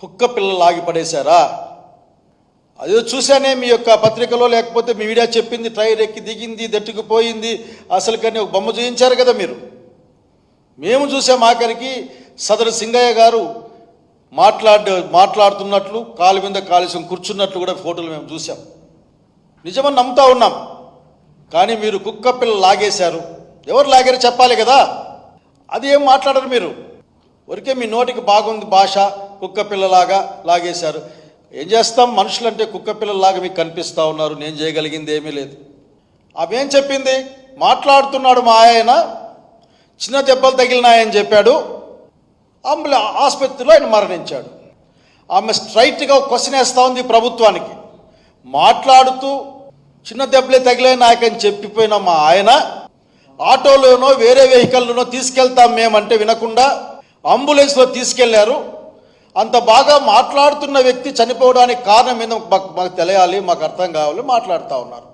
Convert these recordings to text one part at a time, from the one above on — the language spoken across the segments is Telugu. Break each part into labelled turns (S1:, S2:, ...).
S1: కుక్క పిల్లలాగి పడేశారా? అదే చూశానే మీ యొక్క పత్రికలో లేకపోతే మీ మీడియా చెప్పింది ట్రైర్ ఎక్కి దిగింది దట్టుకుపోయింది అసలు కానీ ఒక బొమ్మ చూపించారు కదా మీరు? మేము చూసాం ఆఖరికి సదరు సింగయ్య గారు మాట్లాడ మాట్లాడుతున్నట్లు కాలు మీద కాలుష్యం కూర్చున్నట్లు కూడా ఫోటోలు మేము చూసాం. నిజమని నమ్ముతా ఉన్నాం. కానీ మీరు కుక్క పిల్ల లాగేశారు. ఎవరు లాగారు చెప్పాలి కదా? అది ఏం మాట్లాడరు మీరు? ఊరికే మీ నోటికి బాగుంది భాష కుక్క పిల్లలాగా లాగేశారు. ఏం చేస్తాం? మనుషులంటే కుక్క పిల్లలాగా మీకు కనిపిస్తూ ఉన్నారు. నేను చేయగలిగింది ఏమీ లేదు. అవేం చెప్పింది? మాట్లాడుతున్నాడు మా ఆయన. చిన్న దెబ్బలు తగిలినాయని చెప్పాడు. అంబుల ఆసుపత్రిలో ఆయన మరణించాడు. ఆమె స్ట్రైట్గా క్వశ్చన్ వేస్తూ ఉంది ప్రభుత్వానికి. మాట్లాడుతూ చిన్న దెబ్బలే తగిలే నాయకని చెప్పిపోయిన మా ఆయన ఆటోలోనో వేరే వెహికల్లోనో తీసుకెళ్తాం మేమంటే వినకుండా అంబులెన్స్లో తీసుకెళ్ళారు. అంత బాగా మాట్లాడుతున్న వ్యక్తి చనిపోవడానికి కారణం ఏందో మాకు తెలియాలి మాకు అర్థం కావాలి మాట్లాడుతూ ఉన్నారు.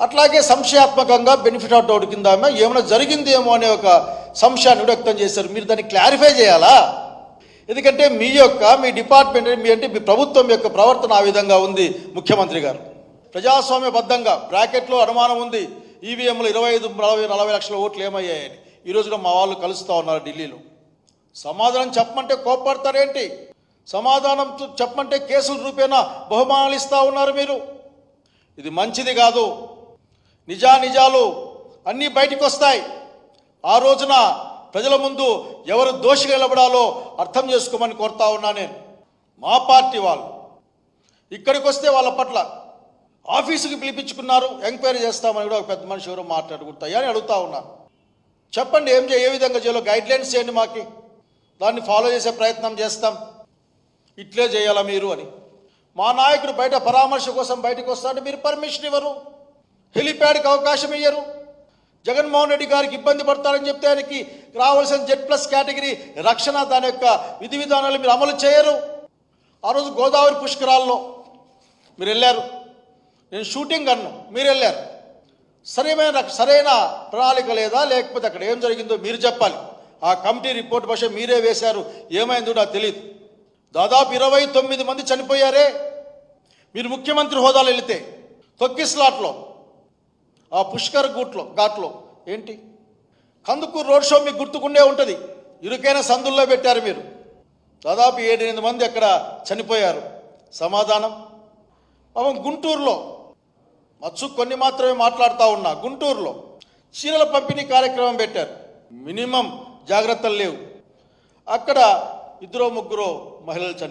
S1: అట్లాగే సంశయాత్మకంగా బెనిఫిట్ ఆఫ్ డౌట్ కింద ఏమైనా జరిగిందేమో అనే ఒక సంశయాన్ని వ్యక్తం చేశారు. మీరు దాన్ని క్లారిఫై చేయాలా? ఎందుకంటే మీ యొక్క మీ డిపార్ట్మెంట్ మీ అంటే మీ ప్రభుత్వం యొక్క ప్రవర్తన ఆ విధంగా ఉంది ముఖ్యమంత్రి గారు. ప్రజాస్వామ్యబద్ధంగా బ్రాకెట్లో అనుమానం ఉంది. ఈవీఎంలు ఇరవై ఐదు నలభై నలభై లక్షల ఓట్లు ఏమయ్యాయని. ఈ రోజున మా వాళ్ళు కలుస్తూ ఉన్నారు ఢిల్లీలో. సమాధానం చెప్పమంటే కోప్పడతారేంటి? సమాధానం చెప్పమంటే కేసుల రూపేణా బహుమానాలు ఇస్తూ ఉన్నారు మీరు. ఇది మంచిది కాదు. నిజా నిజాలు అన్నీ బయటికి వస్తాయి ఆ రోజున ప్రజల ముందు ఎవరు దోషిగా నిలబడాలో అర్థం చేసుకోమని కోరుతా ఉన్నా నేను. మా పార్టీ వాళ్ళు. ఇక్కడికి వస్తే వాళ్ళ పట్ల ఆఫీసుకి పిలిపించుకున్నారు ఎంక్వైరీ చేస్తామని కూడా ఒక పెద్ద మనిషి ఎవరో మాట్లాడుకుంటాయి అని అడుగుతా ఉన్నారు చెప్పండి ఏం చేయ ఏ విధంగా చేయాలో గైడ్లైన్స్ చేయండి మాకి. దాన్ని ఫాలో చేసే ప్రయత్నం చేస్తాం. ఇట్లే చేయాలా మీరు అని. మా నాయకుడు బయట పరామర్శ కోసం బయటకు వస్తాడు మీరు పర్మిషన్ ఇవ్వరు. హెలిప్యాడ్కి అవకాశం ఇయ్యరు. జగన్మోహన్ రెడ్డి గారికి ఇబ్బంది పడతారని చెప్తే ఆయనకి రావాల్సిన జెడ్ ప్లస్ కేటగిరీ రక్షణ దాని యొక్క విధి విధానాలు మీరు అమలు చేయరు. ఆ రోజు గోదావరి పుష్కరాల్లో మీరు వెళ్ళారు. నేను షూటింగ్ అన్ను. మీరు వెళ్ళారు. సరైన సరైన ప్రణాళిక లేదా? లేకపోతే అక్కడ ఏం జరిగిందో మీరు చెప్పాలి. ఆ కమిటీ రిపోర్ట్ భాష మీరే వేశారు. ఏమైందో నాకు తెలియదు దాదాపు ఇరవై తొమ్మిది మంది చనిపోయారే. మీరు ముఖ్యమంత్రి హోదాలో వెళితే తొక్కిస్లాట్లో ఆ పుష్కర్ గూట్లో ఘాట్లో ఏంటి? కందుకూరు రోడ్ షో మీకు గుర్తుకుండే ఉంటుంది. ఇరుకైన సందుల్లో పెట్టారు మీరు. దాదాపు ఏడెనిమిది మంది అక్కడ చనిపోయారు. సమాధానం? పాపం గుంటూరులో మచ్చు కొన్ని మాత్రమే మాట్లాడుతూ ఉన్నా. గుంటూరులో చీరల పంపిణీ కార్యక్రమం పెట్టారు. మినిమం జాగ్రత్తలు లేవు. అక్కడ ఇద్దరు ముగ్గురు మహిళలు చనిపోయారు